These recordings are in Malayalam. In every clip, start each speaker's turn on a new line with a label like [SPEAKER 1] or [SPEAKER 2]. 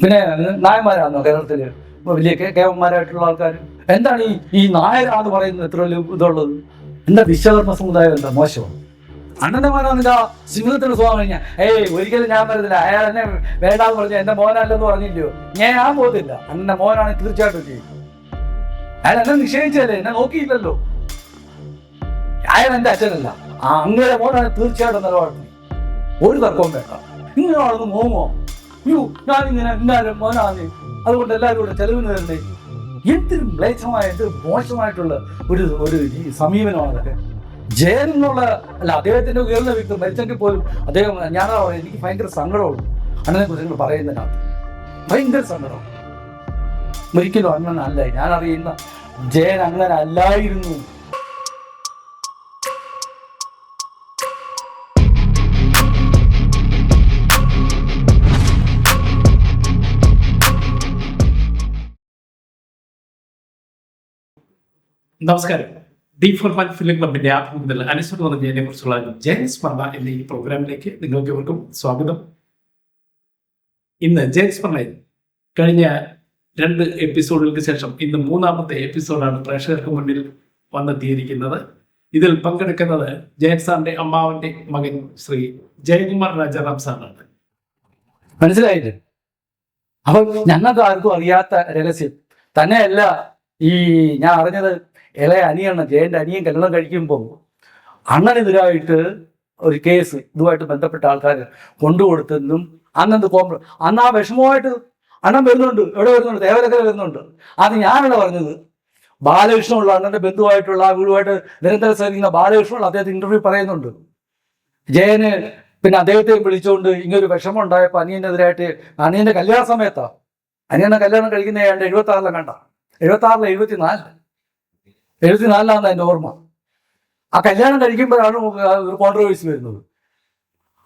[SPEAKER 1] പിന്നെ നായന്മാരാണോ കേരളത്തിൽ? വലിയ കേവന്മാരായിട്ടുള്ള ആൾക്കാർ എന്താണ് ഈ ഈ നായരാന്ന് പറയുന്നത് ഇത്ര വലിയ ഇതുള്ളത്? എന്താ വിശ്വകർമ്മ സമുദായം എന്താ? മോശമാണ് അണ്ണന്റെ മോനാന്നില്ല സിംഹത്തിന് സുഖം കഴിഞ്ഞ. ഏയ് ഒരിക്കലും ഞാൻ വരുന്നില്ല അയാൾ എന്നെ വേണ്ടാന്ന് പറഞ്ഞു എന്റെ മോനല്ലെന്ന് പറഞ്ഞില്ലയോ? ഞാൻ ഞാൻ പോകത്തില്ല. അണ്ണന്റെ മോനാണ് തീർച്ചയായിട്ടും ചെയ്യും അയാൾ എന്നെ നിഷേധിച്ചല്ലേ എന്നെ നോക്കിയില്ലല്ലോ. അയാൾ എന്റെ അച്ഛനല്ല. ആ അങ്ങനെ മോനാണ് തീർച്ചയായിട്ടും നിലപാടുന്നത് ഒരു തർക്കവും വേണ്ട. ഇങ്ങനെയാണെന്ന് ഞാനിങ്ങനെ എല്ലാവരും മോനാണ്. അതുകൊണ്ട് എല്ലാവരും കൂടെ ചെലവിന് തരണ്ടേ എന്തിനും മ്ലേച്ഛമായ മോശമായിട്ടുള്ള ഒരു ഒരു ഈ സമീപനമാണ് അതൊക്കെ. ജയൻ എന്നുള്ള അല്ല അദ്ദേഹത്തിന്റെ ഉയർന്ന വ്യക്തി മരിച്ചെങ്കിൽ പോലും അദ്ദേഹം ഞാനാ എനിക്ക് ഭയങ്കര സങ്കടമുള്ളൂ അണ്ണനെ കുറിച്ച് നിങ്ങൾ പറയുന്നതിനകത്ത്. ഭയങ്കര സങ്കടം. ഒരിക്കലും അല്ല ഞാൻ അറിയുന്ന ജയൻ അങ്ങനെ അല്ലായിരുന്നു
[SPEAKER 2] നമസ്കാരം. ഡി ഫോർ വൺ ഫിലിം ക്ലബിന്റെ ആഭിമുഖ്യത്തിൽ അനുസരിച്ച് പറഞ്ഞതിനെ കുറിച്ചുള്ള ജെയിംസ് സ്മരണ എന്ന ഈ പ്രോഗ്രാമിലേക്ക് നിങ്ങൾക്ക് ഇവർക്കും സ്വാഗതം. ഇന്ന് ജെയിംസ് സ്മരണയിൽ കഴിഞ്ഞ രണ്ട് എപ്പിസോഡുകൾക്ക് ശേഷം ഇന്ന് മൂന്നാമത്തെ എപ്പിസോഡാണ് പ്രേക്ഷകർക്ക് മുന്നിൽ വന്നെത്തിയിരിക്കുന്നത്. ഇതിൽ പങ്കെടുക്കുന്നത് ജയൻ സാറിന്റെ അമ്മാവന്റെ മകൻ ശ്രീ ജയകുമാർ രാജാറാം സാറാണ്.
[SPEAKER 1] മനസ്സിലായില്ലേ? അപ്പൊ ഞങ്ങൾക്ക് ആർക്കും അറിയാത്ത രഹസ്യം. തന്നെയല്ല ഈ ഞാൻ അറിഞ്ഞത് ഇളയ അനിയണ്ണൻ ജയന്റെ അനിയൻ കല്യാണം കഴിക്കുമ്പോൾ അണ്ണനെതിരായിട്ട് ഒരു കേസ് ഇതുമായിട്ട് ബന്ധപ്പെട്ട ആൾക്കാർ കൊണ്ടുകൊടുത്തെന്നും അന്നെന്ത് കോംപ്ര അന്ന് ആ വിഷമമായിട്ട് അണ്ണൻ വരുന്നുണ്ട്. എവിടെ വരുന്നുണ്ട്? ദേവലക്കര വരുന്നുണ്ട്. അത് ഞാനാണ് പറഞ്ഞത്. ബാലകൃഷ്ണമുള്ള അണ്ണന്റെ ബന്ധുവായിട്ടുള്ള ആ വീടുമായിട്ട് നിരന്തരം സഹിക്കുന്ന ബാലകൃഷ്ണമുള്ള അദ്ദേഹത്തെ ഇന്റർവ്യൂ പറയുന്നുണ്ട്. ജയന് പിന്നെ അദ്ദേഹത്തെ വിളിച്ചുകൊണ്ട് ഇങ്ങനൊരു വിഷമം ഉണ്ടായപ്പോൾ അനിയനെതിരായിട്ട് അനിയന്റെ കല്യാണ സമയത്താ അനിയന്റെ കല്യാണം കഴിക്കുന്ന ഏതാണ്ട് എഴുപത്തി ആറിലും കണ്ട. എഴുപത്തി ആറിലെ എഴുപത്തിനാല് എഴുപത്തിനാലിലാണ് എന്റെ ഓർമ്മ. ആ കല്യാണം കഴിക്കുമ്പോഴാണ് ഒരു കോൺട്രവേഴ്സി വരുന്നത്.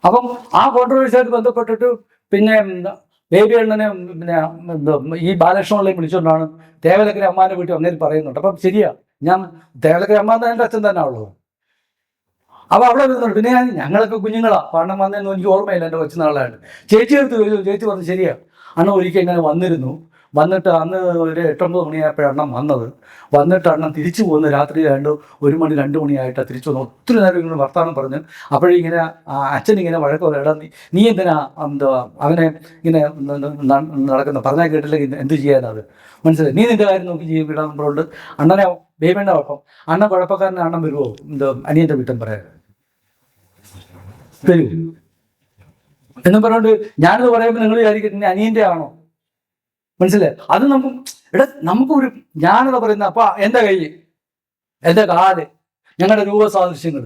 [SPEAKER 1] അപ്പം ആ കോൺട്രവേഴ്സിയായിട്ട് ബന്ധപ്പെട്ടിട്ട് പിന്നെ ബേബി അണ്ണനെ പിന്നെ ഈ ബാലകൃഷ്ണനെ വിളിച്ചുകൊണ്ടാണ് ദേവലക്കര അമ്മാന്റെ വീട്ടിൽ അങ്ങനെ പറയുന്നുണ്ട്. അപ്പം ശരിയാ ഞാൻ ദേവലക്കര അമ്മ എന്റെ അച്ഛൻ തന്നെ ഉള്ളത്. അപ്പൊ അവിടെ വരുന്നുണ്ട്. പിന്നെ ഞാൻ ഞങ്ങളൊക്കെ കുഞ്ഞുങ്ങളാ. പണം വന്നതെന്ന് എനിക്ക് ഓർമ്മയില്ല എന്റെ കൊച്ചുനാളായിട്ട്. ചേച്ചി എടുത്ത് ചേച്ചി പറഞ്ഞു ശരിയാ അണ്ണ ഒരിക്കൽ ഇങ്ങനെ വന്നിരുന്നു. വന്നിട്ട് അന്ന് ഒരു എട്ടൊമ്പത് മണിയായപ്പോഴാണ് അണ്ണൻ വന്നത്. വന്നിട്ട് അണ്ണൻ തിരിച്ചു പോകുന്നത് രാത്രി രണ്ട് ഒരു മണി രണ്ട് മണിയായിട്ട് തിരിച്ചു വന്നു ഒത്തിരി നേരം ഇങ്ങനെ വർത്താനം പറഞ്ഞു അപ്പോഴിങ്ങനെ അച്ഛൻ ഇങ്ങനെ വഴക്ക് എടാ നീ നീ എന്തിനാ എന്താ അവനെ ഇങ്ങനെ നടക്കുന്ന? പറഞ്ഞാൽ കേട്ടില്ലെങ്കിൽ എന്ത് ചെയ്യാനത്? മനസ്സിലായി. നീ നിന്റെ കാര്യം നോക്കി ജീവിക്കാൻ പറഞ്ഞുകൊണ്ട് അണ്ണനെ ബേബിയുടെ കുഴപ്പം അണ്ണൻ കുഴപ്പക്കാരനെ അണ്ണൻ വരുമോ എന്താ അനിയന്റെ വീട്ടം പറയാൻ വരൂ എന്നും പറഞ്ഞുകൊണ്ട് ഞാനിത് പറയുമ്പോൾ നിങ്ങൾ വിചാരിക്കുന്നത് അനിയന്റെ ആണോ? മനസ്സിലായി? അത് നമുക്ക് എടാ നമുക്കൊരു ഞാനെന്ന് പറയുന്ന അപ്പൊ എന്റെ കൈ എന്റെ കാൽ ഞങ്ങളുടെ രൂപസാദൃശ്യങ്ങൾ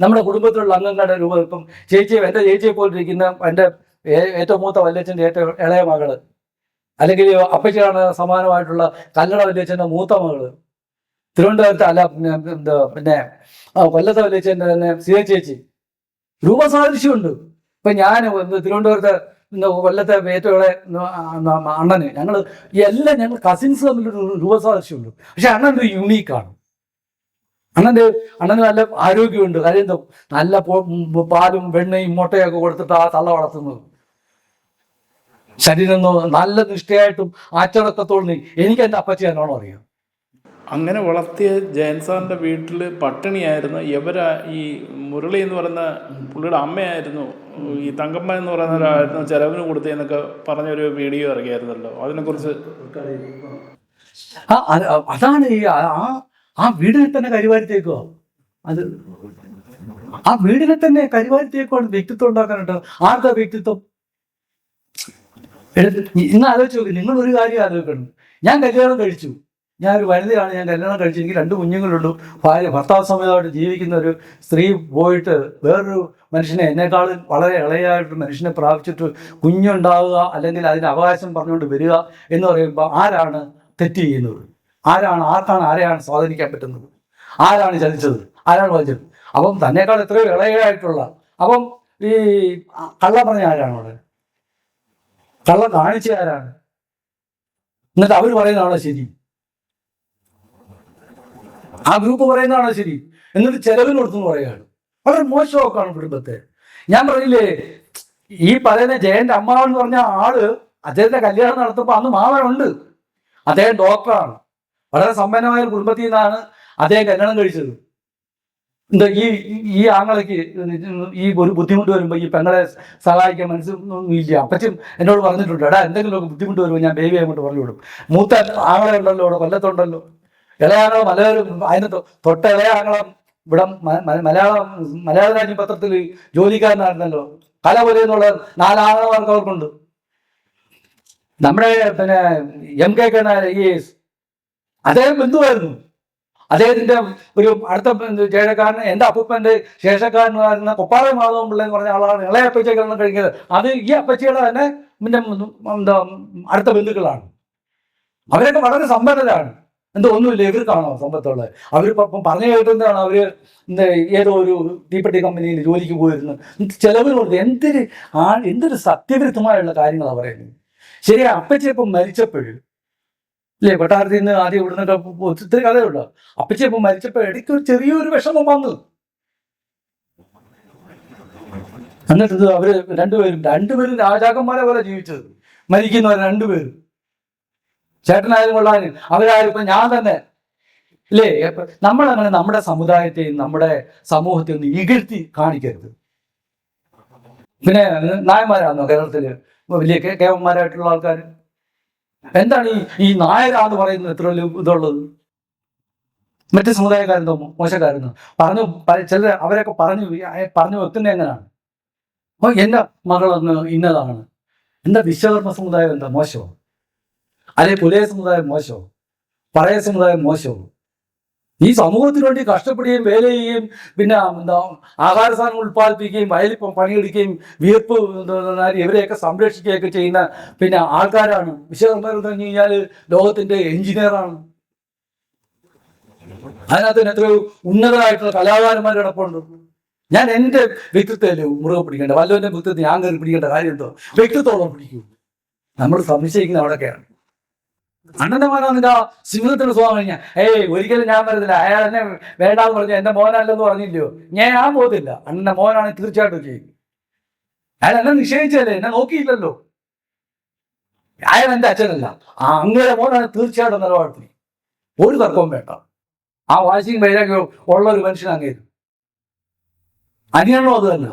[SPEAKER 1] നമ്മുടെ കുടുംബത്തിലുള്ള അംഗങ്ങളുടെ രൂപ ഇപ്പം ചേച്ചി എന്റെ ചേച്ചിയെ പോലിരിക്കുന്ന എന്റെ ഏ- ഏറ്റവും മൂത്ത വല്യച്ഛന്റെ ഏറ്റവും ഇളയ മകൾ അല്ലെങ്കിൽ അപ്പച്ചിയാണ് സമാനമായിട്ടുള്ള കല്ലട വല്യച്ഛന്റെ മൂത്ത മകൾ തിരുവനന്തപുരത്ത് അല്ല എന്താ പിന്നെ കൊല്ലത്തെ വല്യച്ഛന്റെ തന്നെ സിയ ചേച്ചി. രൂപസാദൃശ്യമുണ്ട്. ഇപ്പൊ ഞാൻ തിരുവനന്തപുരത്ത് കൊല്ലത്തെ ഏറ്റവും അണ്ണനെ. ഞങ്ങൾ എല്ലാം ഞങ്ങൾ കസിൻസ് തമ്മിലൊരു രൂപസാദൃശ്യമുണ്ട്. പക്ഷെ അണ്ണൻ ഒരു യുണീക്കാണ് അണ്ണന്റെ അണ്ണന് നല്ല ആരോഗ്യമുണ്ട്. കാര്യം എന്താ നല്ല പാലും വെണ്ണയും മുട്ടയൊക്കെ കൊടുത്തിട്ട് ആ തള്ള വളർത്തുന്നത്. ശരീരം നല്ല നിഷ്ഠയായിട്ടും ആച്ചടക്കത്തോളം എനിക്ക് എന്റെ അപ്പച്ചി അറിയാം
[SPEAKER 3] അങ്ങനെ വളർത്തിയ ജയൻസാറിന്റെ വീട്ടിൽ പട്ടിണിയായിരുന്നു. എവരാ ഈ മുരളി എന്ന് പറയുന്ന പുള്ളിയുടെ അമ്മയായിരുന്നു ഈ തങ്കമ്മ എന്ന് പറയുന്ന ഒരാളായിരുന്നു ചെലവിന് കൊടുത്തതെന്നൊക്കെ പറഞ്ഞൊരു വീഡിയോ ഇറങ്ങിയായിരുന്നല്ലോ. അതിനെക്കുറിച്ച്
[SPEAKER 1] അതാണ് ഈ ആ- ആ വീടിനെ തന്നെ കരിവാരിത്തേക്കോ? അത് ആ വീടിനെ തന്നെ കരിവാരിത്തേക്കാണ് വ്യക്തിത്വം ഉണ്ടാക്കാനുണ്ട്. ആർക്കാ വ്യക്തിത്വം? ഇന്ന് ആലോചിച്ച് നിങ്ങൾ ഒരു കാര്യം ആലോചിക്കണം. ഞാൻ കല്യാണം കഴിച്ചു. ഞാൻ ഒരു വനിതയാണ് ഞാൻ കല്യാണം കഴിച്ചു എനിക്ക് രണ്ട് കുഞ്ഞുങ്ങളുള്ളൂ ഭാര്യ ഭർത്താവ് സമയമായിട്ട് ജീവിക്കുന്ന ഒരു സ്ത്രീ പോയിട്ട് വേറൊരു മനുഷ്യനെ എന്നെക്കാൾ വളരെ ഇളയായിട്ട് മനുഷ്യനെ പ്രാപിച്ചിട്ട് കുഞ്ഞുണ്ടാവുക അല്ലെങ്കിൽ അതിന് അവകാശം പറഞ്ഞുകൊണ്ട് വരിക എന്ന് പറയുമ്പോൾ ആരാണ് തെറ്റ് ചെയ്യുന്നത്? ആരാണ് ആർക്കാണ് ആരെയാണ് സ്വാധീനിക്കാൻ പറ്റുന്നത്? ആരാണ് ചതിച്ചത്? ആരാണ് വധിച്ചത്? അപ്പം തന്നെക്കാൾ എത്രയോ ഇളയായിട്ടുള്ള അപ്പം ഈ കള്ള പറഞ്ഞ ആരാണ് അവിടെ? കള്ളം കാണിച്ച ആരാണ്? എന്നിട്ട് അവർ പറയുന്നതാണോ ശരി. ആ ഗ്രൂപ്പ് പറയുന്നതാണോ ശരി. എന്നിട്ട് ചെലവിന് കൊടുത്തെന്ന് പറയുകയാണ്. വളരെ മോശമൊക്കെയാണ് കുടുംബത്തെ. ഞാൻ പറയില്ലേ ഈ പറയുന്ന ജയന്റെ അമ്മാവൻ എന്ന് പറഞ്ഞ ആൾ അദ്ദേഹത്തിന്റെ കല്യാണം നടത്തുമ്പോൾ അന്ന് മാമനുണ്ട്. അദ്ദേഹം ഡോക്ടറാണ്. വളരെ സമ്പന്നമായ കുടുംബത്തിൽ നിന്നാണ് അദ്ദേഹം കല്യാണം കഴിച്ചത്. എന്താ ഈ ഈ ആങ്ങളയ്ക്ക് ഈ ഒരു ബുദ്ധിമുട്ട് വരുമ്പോൾ ഈ പെങ്ങളെ സഹായിക്കാൻ മനസ്സൊന്നും ഇല്ല. അപ്പച്ചും എന്നോട് പറഞ്ഞിട്ടുണ്ട് എടാ എന്തെങ്കിലുമൊക്കെ ബുദ്ധിമുട്ട് വരുമ്പോൾ ഞാൻ ബേബി ആയിട്ട് പറഞ്ഞു വിടും. മൂത്ത ആങ്ങളെ ഉണ്ടല്ലോ അവിടെ കൊല്ലത്തുണ്ടല്ലോ. ഇളയാങ്ങളെ മലയാളം? അതിന് തൊട്ട ഇളയാങ്ങളെ ഇവിടെ മലയാളം മലയാള രാജ്യ പത്രത്തിൽ ജോലിക്കാരനായിരുന്നല്ലോ. കല പോലെ എന്നുള്ള നാലാങ്ങളമാർക്ക് അവർക്കുണ്ട്. നമ്മുടെ പിന്നെ എം കെ കെ എസ്. അദ്ദേഹം ബന്ധുവായിരുന്നു. അദ്ദേഹത്തിന്റെ ഒരു അടുത്ത ചേഴക്കാരൻ എന്റെ അപ്പൂപ്പന്റെ ശേഷക്കാരനായിരുന്ന കൊപ്പാള മാധവൻ പിള്ള എന്ന് പറഞ്ഞ ആളാണ് ഇളയ കല്യാണം കഴിക്കുന്നത്. അത് ഈ അപ്പച്ചയുടെ തന്നെ എന്താ അടുത്ത ബന്ധുക്കളാണ്. അവരൊക്കെ വളരെ സമ്പന്നരാണ്. എന്തോ ഒന്നുമില്ല ഇവർക്കാണോ സമ്പത്തുള്ളത്. അവർ ഇപ്പം പറഞ്ഞു കേട്ടെന്താണ് അവർ ഏതോ ഒരു തീപ്പെട്ടി കമ്പനിയിൽ ജോലിക്ക് പോയിരുന്നു. ചെലവിന് കൊടുത്ത് എന്തൊരു ആ എന്തൊരു സത്യവിരുദ്ധമായുള്ള കാര്യങ്ങളാണ് പറയുന്നത്. ശരിയാ അപ്പച്ചി ഇപ്പം മരിച്ചപ്പോഴും ഇല്ലേ? കൊട്ടാരത്തിൽ നിന്ന് ആദ്യം ഇവിടുന്നൊക്കെ ഒത്തിരി കഥയുണ്ട് അപ്പച്ചി ഇപ്പം മരിച്ചപ്പോൾ ഇടയ്ക്ക് ഒരു ചെറിയൊരു വിഷമം വന്നു. എന്നിട്ട് അവർ രണ്ടുപേരും രണ്ടുപേരും രാജാക്കന്മാരെ പോലെ ജീവിച്ചത്. മരിക്കുന്നവർ രണ്ടുപേരും. ചേട്ടനായാലും കൊള്ളാനും അവരായാലും ഇപ്പൊ ഞാൻ തന്നെ. ഇല്ലേ? നമ്മൾ അങ്ങനെ നമ്മുടെ സമുദായത്തെയും നമ്മുടെ സമൂഹത്തെയും ഒന്ന് ഇകഴ്ത്തി കാണിക്കരുത്. പിന്നെ നായന്മാരാണോ കേരളത്തിൽ? വലിയ കേവന്മാരായിട്ടുള്ള ആൾക്കാർ എന്താണ് ഈ ഈ നായരാന്ന് പറയുന്നത് വലിയ ഇതുള്ളത്? മറ്റു സമുദായക്കാരെന്തോ മോശക്കാരെന്നോ പറഞ്ഞു ചില അവരൊക്കെ പറഞ്ഞു പറഞ്ഞു വെക്കുന്നത് എങ്ങനെയാണ്? അപ്പൊ എന്റെ മകളൊന്ന് ഇന്നതാണ്. എന്താ വിശ്വകർമ്മ സമുദായം എന്താ? മോശമോ? അല്ലെ പുലയ സമുദായം മോശമോ പഴയ സമുദായം മോശമോ ഈ സമൂഹത്തിന് വേണ്ടി കഷ്ടപ്പെടുകയും വേല ചെയ്യുകയും പിന്നെ എന്താ ആഹാര സാധനം ഉൽപ്പാദിപ്പിക്കുകയും വയലിൽ പ- പണിയെടുക്കുകയും വിയർപ്പ് ഇവരെയൊക്കെ സംരക്ഷിക്കുകയൊക്കെ ചെയ്യുന്ന പിന്നെ ആൾക്കാരാണ്. വിശ്വകർമ്മർ എന്ന് പറഞ്ഞു കഴിഞ്ഞാൽ ലോകത്തിന്റെ എഞ്ചിനീയറാണ് അതിനകത്ത് തന്നെ എത്രയോ ഉന്നതരായിട്ടുള്ള കലാകാരന്മാർ കിടപ്പുണ്ട്. ഞാൻ എന്റെ വ്യക്തിത്വമല്ലേ മുറുകെ പിടിക്കേണ്ട വല്ലവന്റെ വ്യക്തിത്വം ഞാൻ കയറി പിടിക്കേണ്ട കാര്യം എന്തോ? വ്യക്തിത്വം പിടിക്കൂ. നമ്മൾ സംശയിക്കുന്ന അവിടെയൊക്കെയാണ്. അണ്ണന്റെ മോനാന്നില്ല സിംഹത്തിന് സുഖം കഴിഞ്ഞ ഏയ് ഒരിക്കലും ഞാൻ വരുന്നില്ല അയാൾ എന്നെ വേണ്ടാന്ന് പറഞ്ഞു എന്റെ മോനല്ലെന്ന് പറഞ്ഞില്ലയോ? ഞാൻ ഞാൻ പോകത്തില്ല. അണ്ണന്റെ മോനാണ് തീർച്ചയായിട്ടും ചെയ്യും. അയാൾ എന്നെ നിഷേധിച്ചല്ലേ എന്നെ നോക്കിയില്ലല്ലോ. അയാൾ എന്റെ അച്ഛനല്ല. ആ അങ്ങനെ മോനാണ് തീർച്ചയായിട്ടും നിലപാടത്തിന് ഒരു തർക്കവും വേണ്ട. ആ വാശിയും വൈരാഗ്യവും ഉള്ള ഒരു മനുഷ്യൻ അങ്ങേരും. അനിയണോ അത് തന്നെ.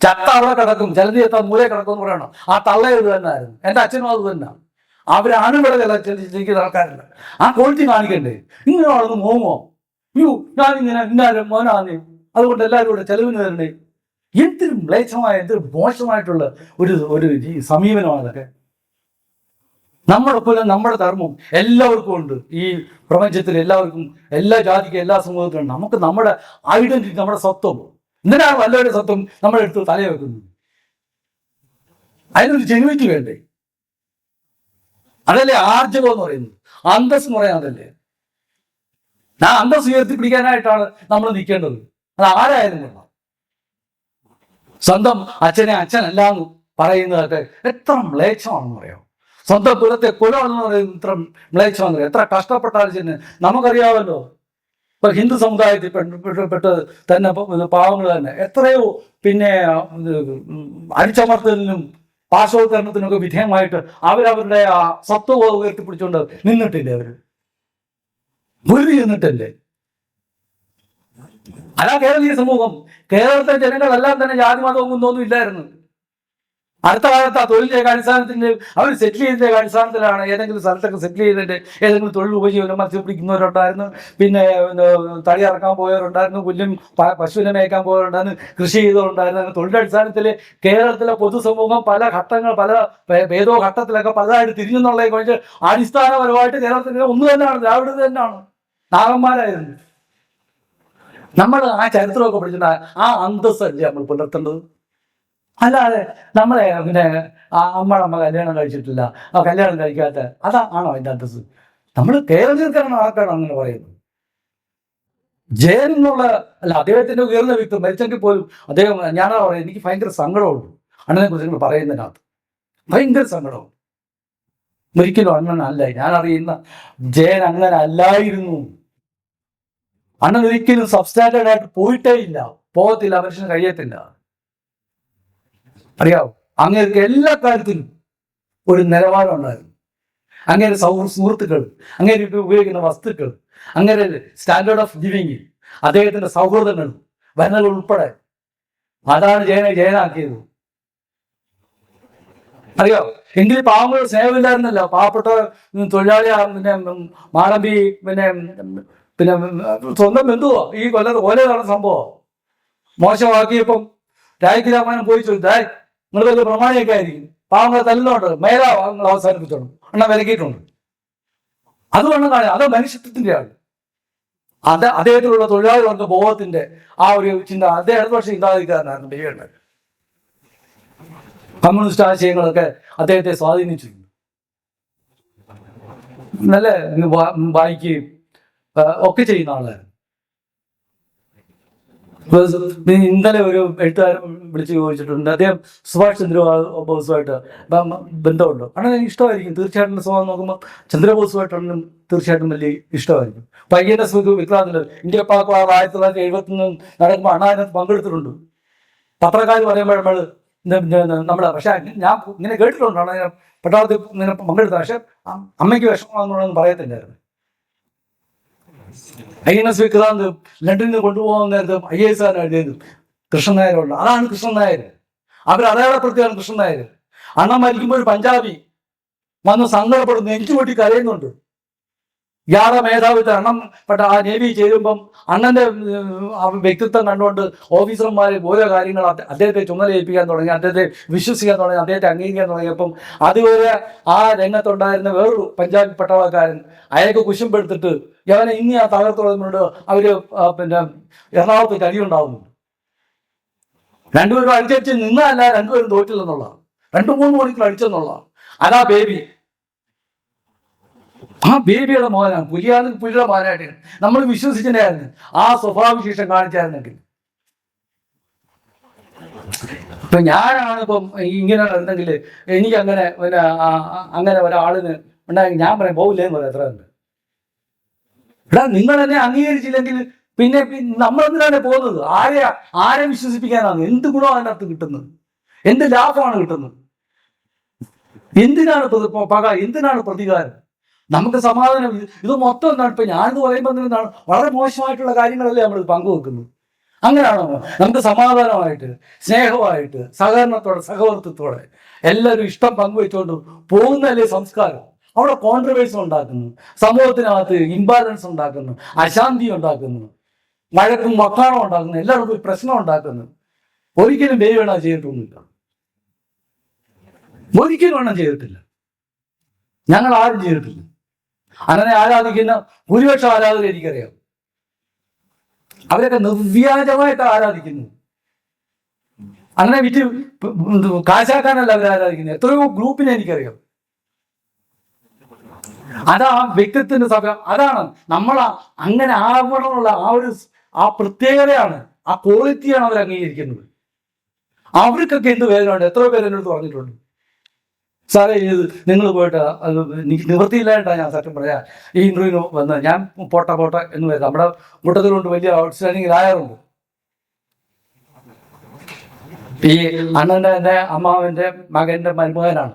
[SPEAKER 1] ചത്ത അവിടെ കിടക്കും. ജലതി എത്താൻ മൂലയെ കിടക്കും എന്ന് പറയണം. ആ തള്ളയത് തന്നെ ആയിരുന്നു എന്റെ അച്ഛനും അത് തന്നെ. അവരാണ് ഇവിടെ ചിന്തിക്കുന്ന ആൾക്കാരല്ല. ആ ക്വാളിറ്റി കാണിക്കണ്ടേ? ഇങ്ങനെയാണെന്ന് മോമോ അയ്യോ ഞാനിങ്ങനെ ഇന്നാലും മോനാന്ന്. അതുകൊണ്ട് എല്ലാവരും കൂടെ ചെലവിന് തരണ്ടേ എന്തൊരു മ്ലേച്ഛമായ എന്തൊരു മോശമായിട്ടുള്ള ഒരു ഒരു സമീപനമാണ് അതൊക്കെ. നമ്മുടെ നമ്മുടെ ധർമ്മം എല്ലാവർക്കും ഉണ്ട്. ഈ പ്രപഞ്ചത്തിൽ എല്ലാവർക്കും എല്ലാ ജാതിക്കും എല്ലാ സമൂഹത്തിലും നമുക്ക് നമ്മുടെ ഐഡന്റിറ്റി നമ്മുടെ സ്വത്വം. എന്തിനാണ് വല്ലവരുടെ സ്വത്വം നമ്മുടെ അടുത്ത് തലയെ വെക്കുന്നത് അതിനൊരു ജെനുവിറ്റി വേണ്ടേ? അതല്ലേ ആർജവം എന്ന് പറയുന്നത്? അന്തസ് എന്ന് പറയാൻ അതല്ലേ? ആ അന്തസ് ഉയർത്തി പിടിക്കാനായിട്ടാണ് നമ്മൾ നിൽക്കേണ്ടത്. അത് ആരായാലും കൊള്ളാം. സ്വന്തം അച്ഛനെ അച്ഛനല്ല എന്ന് പറയുന്നതൊക്കെ എത്ര മ്ലേച്ഛമാണെന്ന് പറയാം സ്വന്തം കുലത്തെ കുലമാണെന്ന് പറയുന്നത് ഇത്ര മ്ലേച്ഛമാണെന്ന് പറയാം എത്ര കഷ്ടപ്പെട്ടാലും ചെന്ന് നമുക്കറിയാമല്ലോ ഇപ്പൊ ഹിന്ദു സമുദായത്തിൽ പെട്ട് തന്നെ പാവങ്ങൾ തന്നെ എത്രയോ പിന്നെ അടിച്ചമർത്തലിനും പാർശ്വവൽക്കരണത്തിനൊക്കെ വിധേയമായിട്ട് അവരവരുടെ ആ സത്വബോധം ഉയർത്തിപ്പിടിച്ചുകൊണ്ട് നിന്നിട്ടില്ലേ അവർ? മുരുതി നിന്നിട്ടല്ലേ? അല്ല കേരളീയ സമൂഹം. കേരളത്തിലെ ജനങ്ങളെല്ലാം തന്നെ ജാതി മതവും ഒന്നും ഇല്ലായിരുന്നു. അടുത്ത കാലത്ത് ആ തൊഴിൽ ചെയ്ത അടിസ്ഥാനത്തിന്റെ അവർ സെറ്റിൽ ചെയ്തതിന്റെ അടിസ്ഥാനത്തിലാണ് ഏതെങ്കിലും സ്ഥലത്തൊക്കെ സെറ്റിൽ ചെയ്തിട്ട് ഏതെങ്കിലും തൊഴിൽ ഉപജീവനം മത്സ്യപിടിക്കുന്നവരുണ്ടായിരുന്നു പിന്നെ തടി ഇറക്കാൻ പോയവരുണ്ടായിരുന്നു പുല്ലും പശുവിനെ മേയ്ക്കാൻ പോയവരുണ്ടായിരുന്നു കൃഷി ചെയ്തവരുണ്ടായിരുന്നു. അങ്ങനെ തൊഴിലടിസ്ഥാനത്തിൽ കേരളത്തിലെ പൊതുസമൂഹം പല ഘട്ടങ്ങൾ പല ഏതോ ഘട്ടത്തിലൊക്കെ പലതായിട്ട് തിരിഞ്ഞെന്നുള്ളതിനെ കുറിച്ച് അടിസ്ഥാനപരമായിട്ട് കേരളത്തിൽ ഒന്ന് തന്നെയാണ് ദ്രാവിഡ തന്നെയാണ്. നാഗന്മാരായിരുന്നു. നമ്മൾ ആ ചരിത്രമൊക്കെ പഠിച്ചിട്ടുണ്ടായ ആ അന്തസ്സല്ലേ നമ്മൾ പുലർത്തേണ്ടത്? അല്ലാതെ നമ്മളെ പിന്നെ അമ്മ കല്യാണം കഴിച്ചിട്ടില്ല. ആ കല്യാണം കഴിക്കാത്ത അതാ ആണോ അതിന്റെ അന്തസ് നമ്മൾ കേരളീയർക്കാണോ ആർക്കാണോ അങ്ങനെ പറയുന്നത്. ജയൻ എന്നുള്ള അല്ല അദ്ദേഹത്തിന്റെ ഉയർന്ന വ്യക്തി മരിച്ചെങ്കിൽ പോലും അദ്ദേഹം ഞാനാ പറയുന്നത് എനിക്ക് ഭയങ്കര സങ്കടമുണ്ട്. അണ്ണനെ കുറിച്ച് നിങ്ങൾ പറയുന്നതിനകത്ത്. ഭയങ്കര സങ്കടമുണ്ട്. ഒരിക്കലും അണ്ണനല്ല ഞാൻ അറിയുന്ന ജയൻ അങ്ങനെ അല്ലായിരുന്നു. അണ്ണൻ ഒരിക്കലും സബ്സ്റ്റാൻഡേർഡ് ആയിട്ട് പോയിട്ടേ ഇല്ല. പോകത്തില്ല മനുഷ്യന് കഴിയത്തില്ല. അറിയാവോ? അങ്ങേർക്ക് എല്ലാ കാര്യത്തിലും ഒരു നിലവാരം ഉണ്ടായിരുന്നു. അങ്ങേര് സൗ സുഹൃത്തുക്കൾ അങ്ങേര് ഉപയോഗിക്കുന്ന വസ്തുക്കൾ അങ്ങേരെ സ്റ്റാൻഡേർഡ് ഓഫ് ലിവിങ് അദ്ദേഹത്തിന്റെ സൗഹൃദങ്ങൾ വനങ്ങൾ ഉൾപ്പെടെ അതാണ് ജയനെ ജയനാക്കിയത്. അറിയോ? എങ്കിൽ പാവങ്ങൾ സ്നേഹമില്ലായിരുന്നല്ല പാവപ്പെട്ട തൊഴിലാളി പിന്നെ മാളമ്പി പിന്നെ പിന്നെ സ്വന്തം ബന്ധുവോ? ഈ കൊല്ലത്ത് കൊല നടന്ന സംഭവം. മോശമാക്കിയപ്പം രാജ്യ രാമായണം പോയി ചോദിച്ചു. "ദായ്, നിങ്ങൾ വലിയ പ്രമാണിയൊക്കെ ആയിരിക്കും. പാവങ്ങളെ തല്ലുന്നുണ്ട് മേലാ അവസാനിപ്പിച്ചോളും. എണ്ണ വിലക്കിയിട്ടുണ്ട്. അതുകൊണ്ട് കാണുക അത് മനുഷ്യത്വത്തിന്റെയാണ് അത് അദ്ദേഹത്തിലുള്ള തൊഴിലാളി വർഗ ബോധത്തിന്റെ ആ ഒരു ചിന്ത. അദ്ദേഹം ഇടതുപക്ഷ ചിന്താഗതിക്കാരനായിരുന്നു ബിജുണ്ട് കമ്മ്യൂണിസ്റ്റ് ആശയങ്ങളൊക്കെ അദ്ദേഹത്തെ സ്വാധീനിച്ചിട്ടുണ്ട് നല്ല വായിക്കുകയും ഒക്കെ ചെയ്യുന്ന ആളായിരുന്നു. ഇന്നലെ ഒരു എഴുത്തുകാരൻ വിളിച്ച് ചോദിച്ചിട്ടുണ്ട്. അദ്ദേഹം സുഭാഷ് ചന്ദ്രബോസുമായിട്ട് ബന്ധമുണ്ടോ? അങ്ങനെ ഇഷ്ടമായിരിക്കും. തീർച്ചയായിട്ടും സ്വഭാവം നോക്കുമ്പോൾ ചന്ദ്രബോസുമായിട്ടാണെങ്കിലും തീർച്ചയായിട്ടും വലിയ ഇഷ്ടമായിരിക്കും. പയ്യന്റെ സുഖ വിക്രാന്തിൽ ഇന്ത്യ പാക് ആയിരത്തി തൊള്ളായിരത്തി എഴുപത്തി ഒന്ന് നടക്കുമ്പോൾ അണ്ണ അതിനകത്ത് പങ്കെടുത്തിട്ടുണ്ട്. പത്രക്കാർ പറയുമ്പോൾ നമ്മൾ നമ്മളെ പക്ഷെ ഞാൻ ഇങ്ങനെ കേട്ടിട്ടുണ്ട്. അണ്ണ ഞാൻ പട്ടാളത്തിൽ ഇങ്ങനെ പങ്കെടുത്ത പക്ഷെ അമ്മയ്ക്ക് വിഷമമാണെന്നുള്ളതൊന്നും പറയത്തില്ലായിരുന്നു. ഐ എൻ എസ് വിക്രാന്ത് ലണ്ടനിൽ കൊണ്ടുപോകാൻ നേരത്തും ഐ എസ് ആർ എഴുതിയത് കൃഷ്ണൻ അതാണ് കൃഷ്ണൻ നായർ? അവർ അടയാളപ്പെടുത്തിയാണ് കൃഷ്ണൻ നായർ. അണ്ണൻ മരിക്കുമ്പോൾ ഒരു പഞ്ചാബി വന്ന് സങ്കടപ്പെടുന്നു. എനിക്ക് വേണ്ടി കരയുന്നുണ്ട്. ഇയാളെ മേധാവിത്വം അണ്ണം പെട്ട ആ നേവി ചേരുമ്പം അണ്ണന്റെ വ്യക്തിത്വം കണ്ടുകൊണ്ട് ഓഫീസർമാർ ഓരോ കാര്യങ്ങൾ അദ്ദേഹത്തെ ചുമതല ഏൽപ്പിക്കാൻ തുടങ്ങി അദ്ദേഹത്തെ വിശ്വസിക്കാൻ തുടങ്ങി അദ്ദേഹത്തെ അംഗീകരിക്കാൻ തുടങ്ങിയപ്പം അതുവരെ ആ രംഗത്തുണ്ടായിരുന്ന വേറൊരു പഞ്ചാബി പട്ടാളക്കാരൻ അയാൾക്ക് കുശുമ്പെടുത്തിട്ട് അവനെ ഇനി ആ തകർത്തുള്ളതുകൊണ്ട് അവർ പിന്നെ എറണാകുളത്ത് കരിയുണ്ടാവുന്നുണ്ട് രണ്ടുപേരും അടിച്ചടിച്ച് നിന്നല്ല രണ്ടുപേരും തോറ്റില്ലെന്നുള്ളതാണ്. രണ്ടു മൂന്ന് മണിക്കൂർ അടിച്ചെന്നുള്ളതാണ്. അതാ ബേബി. ആ ബേബിയുടെ മോനാണ്. പുലിയാണ് പുലിയുടെ മോനായിട്ട് നമ്മൾ വിശ്വസിച്ചിട്ടുണ്ടായിരുന്നു. ആ സ്വഭാവവിശേഷം കാണിച്ചായിരുന്നെങ്കിൽ. ഇപ്പൊ ഞാനാണ് ഇപ്പം ഇങ്ങനെ ഉണ്ടെങ്കിൽ എനിക്ക് അങ്ങനെ പിന്നെ അങ്ങനെ ഒരാളിന് ഉണ്ടായെങ്കിൽ ഞാൻ പറയാം പോവില്ലേന്ന് പറയാം. എത്ര ഉണ്ട് എടാ നിങ്ങൾ എന്നെ അംഗീകരിച്ചില്ലെങ്കിൽ പിന്നെ നമ്മൾ എന്തിനാണ് പോകുന്നത്? ആരെ ആരെ വിശ്വസിപ്പിക്കാനാണ്? എന്ത് ഗുണമാണ് അതിനകത്ത് കിട്ടുന്നത്? എന്ത് ലാഭമാണ് കിട്ടുന്നത്? എന്തിനാണ് പക എന്തിനാണ് പ്രതികാരം? നമുക്ക് സമാധാനം. ഇത് മൊത്തം എന്താണ്? ഇപ്പൊ ഞാനെന്ന് പറയുമ്പോൾ എന്താണ്? വളരെ മോശമായിട്ടുള്ള കാര്യങ്ങളല്ലേ നമ്മൾ പങ്കുവെക്കുന്നത് അങ്ങനെയാണോ? നമുക്ക് സമാധാനമായിട്ട് സ്നേഹമായിട്ട് സഹകരണത്തോടെ സഹവർത്തിത്തോടെ എല്ലാവരും ഇഷ്ടം പങ്കുവെച്ചുകൊണ്ട് പോകുന്നല്ലേ സംസ്കാരം? അവിടെ കോൺട്രവേഴ്സ് ഉണ്ടാക്കുന്നു. സമൂഹത്തിനകത്ത് ഇംബാലൻസ് ഉണ്ടാക്കുന്നു. അശാന്തി ഉണ്ടാക്കുന്നു. വഴക്കും മക്കാണോ ഉണ്ടാക്കുന്നു. എല്ലാവർക്കും പ്രശ്നം ഉണ്ടാക്കുന്നു. ഒരിക്കലും ദൈവം ചെയ്തിട്ടൊന്നുമില്ല. ഒരിക്കലും എണ്ണം ചെയ്തിട്ടില്ല. ഞങ്ങൾ ആരും ചെയ്തിട്ടില്ല. അങ്ങനെ ആരാധിക്കുന്ന ഭൂരിപക്ഷം ആരാധന എനിക്കറിയാം. അവരൊക്കെ നിർവ്യാജമായിട്ട് ആരാധിക്കുന്നു. അങ്ങനെ വിറ്റ് കാശാക്കാനല്ല അവർ ആരാധിക്കുന്നത്. എത്രയോ ഗ്രൂപ്പിനെ എനിക്കറിയാം. അതാ വ്യക്തിത്വത്തിന്റെ സഭ അതാണ് നമ്മൾ അങ്ങനെ ആവണമുള്ള ആ ഒരു ആ പ്രത്യേകതയാണ് ആ ക്വാളിറ്റിയാണ് അവർ അംഗീകരിക്കുന്നത് അവർക്കൊക്കെ എന്ത് ഉണ്ട് എത്ര പേര് എന്നോട് പറഞ്ഞിട്ടുണ്ട്. സാറേ ഇത് നിങ്ങൾ പോയിട്ട് അത് എനിക്ക് നിവൃത്തിയില്ലായിട്ടാണ് ഞാൻ സത്യം പറയാ ഈ ഇന്റർവ്യൂവിന് വന്ന് ഞാൻ പോട്ട പോട്ട എന്ന് പറയുന്നത് നമ്മുടെ കൂട്ടത്തിലുണ്ട് വലിയ ഔട്ട്സ്റ്റാൻഡിങ് ആയാറുണ്ട് ഈ അണ്ണന്റെ എന്റെ അമ്മാവന്റെ മകന്റെ മരുമകനാണ്.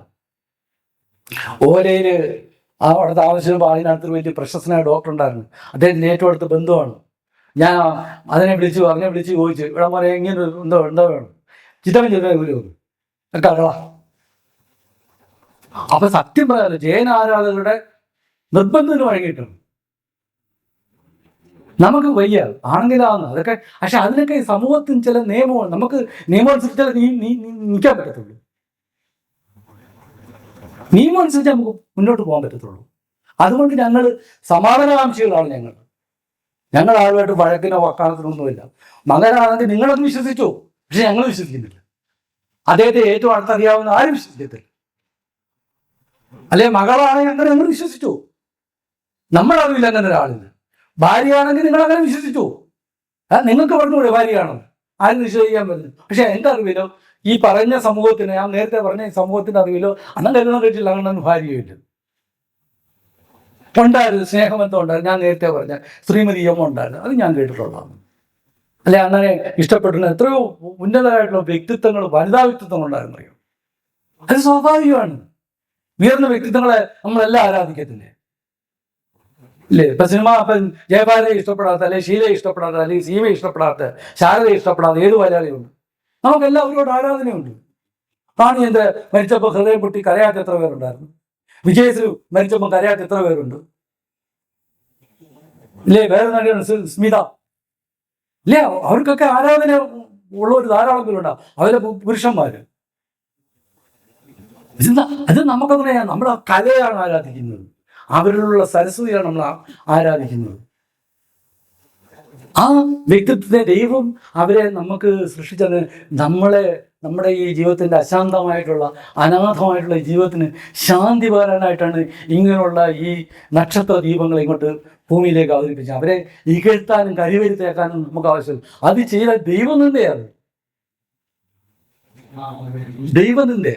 [SPEAKER 1] ഓലയിൽ ആ അവിടെ താമസിച്ചപ്പോൾ അതിനകത്തൊരു വലിയ പ്രശസ്തനായ ഡോക്ടർ ഉണ്ടായിരുന്നു. അദ്ദേഹത്തിന് ഏറ്റവും അടുത്ത ബന്ധുവാണ്. ഞാൻ അതിനെ വിളിച്ചു അതിനെ വിളിച്ച് ചോദിച്ചു ഇവിടെ പറയാം ഇങ്ങനെ എന്തോ എന്തോ വേണം? ചിത്തവൻ ചിത്തവൻ ഒരു കള അപ്പൊ സത്യം പറയാതെ ജയൻ ആരാധകരുടെ നിർബന്ധത്തിന് വഴങ്ങിയിട്ടുണ്ട്. നമുക്ക് വയ്യ ആണെങ്കിലാന്ന് അതൊക്കെ പക്ഷെ അതിനൊക്കെ സമൂഹത്തിന് ചില നിയമങ്ങൾ നമുക്ക് നിയമം അനുസരിച്ച് നീ നീ നീ നിൽക്കാൻ പറ്റത്തുള്ളൂ. നിയമം അനുസരിച്ച് നമുക്ക് മുന്നോട്ട് പോകാൻ പറ്റത്തുള്ളൂ. അതുകൊണ്ട് ഞങ്ങൾ സമാധാനകാംക്ഷികളാണ് ഞങ്ങൾ. ഞങ്ങൾ ആളുമായിട്ട് വഴക്കിനോ വക്കാണത്തിനൊന്നുമില്ല മകനാണെങ്കിൽ നിങ്ങളൊന്നും വിശ്വസിച്ചു? പക്ഷെ ഞങ്ങൾ വിശ്വസിക്കുന്നില്ല. അദ്ദേഹത്തെ ഏറ്റവും അടുത്തറിയാവുന്ന ആരും വിശ്വസിക്കത്തില്ല. അല്ലെ മകളാണ് അങ്ങനെ നിങ്ങൾ വിശ്വസിച്ചു? നമ്മളറിവില്ല അങ്ങനെ ഒരാളിന്. ഭാര്യയാണെങ്കിൽ നിങ്ങൾ അങ്ങനെ വിശ്വസിച്ചു? നിങ്ങൾക്ക് പറഞ്ഞുകൂടെ ഭാര്യയാണെന്ന് ആരും വിശ്വസിക്കാൻ പറ്റില്ല. പക്ഷെ എന്റെ അറിവിലോ? ഈ പറഞ്ഞ സമൂഹത്തിന് ഞാൻ നേരത്തെ പറഞ്ഞ സമൂഹത്തിന്റെ അറിവിലോ അണ്ണൻ കല്യാണം കഴിച്ചില്ല അങ്ങനെ ഭാര്യയില്ല ഉണ്ടായിരുന്നു സ്നേഹബന്ധം ഉണ്ടായിരുന്നു. ഞാൻ നേരത്തെ പറഞ്ഞ ശ്രീമതി യമ ഉണ്ടായിരുന്നു. അത് ഞാൻ കേട്ടിട്ടുള്ളതാണ്. അല്ലെ അങ്ങനെ ഇഷ്ടപ്പെട്ടിരുന്ന എത്രയോ ഉന്നതമായിട്ടുള്ള വ്യക്തിത്വങ്ങൾ വനിതാ വ്യക്തിത്വങ്ങൾ ഉണ്ടായിരുന്നു അത് സ്വാഭാവികമാണ്. ഉയർന്ന വ്യക്തിത്വങ്ങളെ നമ്മളെല്ലാം ആരാധിക്കത്തില്ലേ? ഇല്ലേ? ഇപ്പൊ സിനിമ ഇപ്പം ജയഭാരയെ ഇഷ്ടപ്പെടാത്ത അല്ലെങ്കിൽ ഷീലയെ ഇഷ്ടപ്പെടാത്ത അല്ലെങ്കിൽ സീമയെ ഇഷ്ടപ്പെടാത്ത ശാരദയെ ഇഷ്ടപ്പെടാത്ത ഏത് മലയാളിയുണ്ട് നമുക്കെല്ലാം അവരോട് ആരാധനയുണ്ട്. പാണിയന്റെ മരിച്ചപ്പോൾ ഹൃദയം പൊട്ടി കരയാത്ത എത്ര പേരുണ്ടായിരുന്നു? വിജയശ്രീ മരിച്ചപ്പോൾ കരയാത്ത എത്ര പേരുണ്ട്? ഇല്ലേ? വേറെ നടിയാണ് സ്മിത. ഇല്ലേ? അവർക്കൊക്കെ ആരാധന ഒരു ധാരാളം പേരുണ്ടാവും. അവരെ പുരുഷന്മാര്. അത് നമുക്കങ്ങനെ നമ്മുടെ കലയാണ് ആരാധിക്കുന്നത്. അവരിലുള്ള സരസ്വതിയാണ് നമ്മൾ ആ- ആരാധിക്കുന്നത്. ആ വ്യക്തിത്വത്തെ ദൈവം അവരെ നമുക്ക് സൃഷ്ടിച്ചത് നമ്മളെ നമ്മുടെ ഈ ജീവിതത്തിന്റെ അശാന്തമായിട്ടുള്ള അനാഥമായിട്ടുള്ള ഈ ജീവിതത്തിന് ശാന്തി പകരാനായിട്ടാണ് ഇങ്ങനെയുള്ള ഈ നക്ഷത്ര ദീപങ്ങൾ ഇങ്ങോട്ട് ഭൂമിയിലേക്ക് അവതരിപ്പിച്ചത്. അവരെ ഇകഴ്ത്താനും കരിവരുത്തേക്കാനും നമുക്ക് ആവശ്യം അത് ചെയ്ത ദൈവം നിന്റെയാണ് ദൈവം നിന്റെ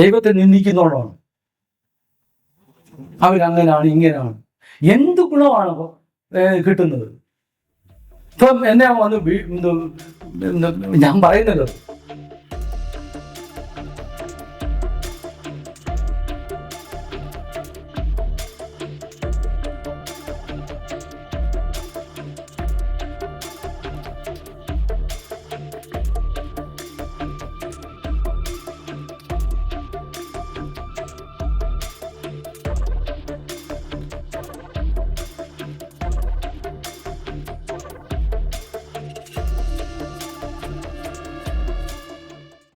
[SPEAKER 1] ദൈവത്തെ നിന്ദിക്കുന്നവളാണ് അവരങ്ങനാണ് ഇങ്ങനെയാണ് എന്ത് ഗുണമാണ് കിട്ടുന്നത്? ഇപ്പം എന്നെ വന്ന് ഞാൻ പറയുന്നല്ലോ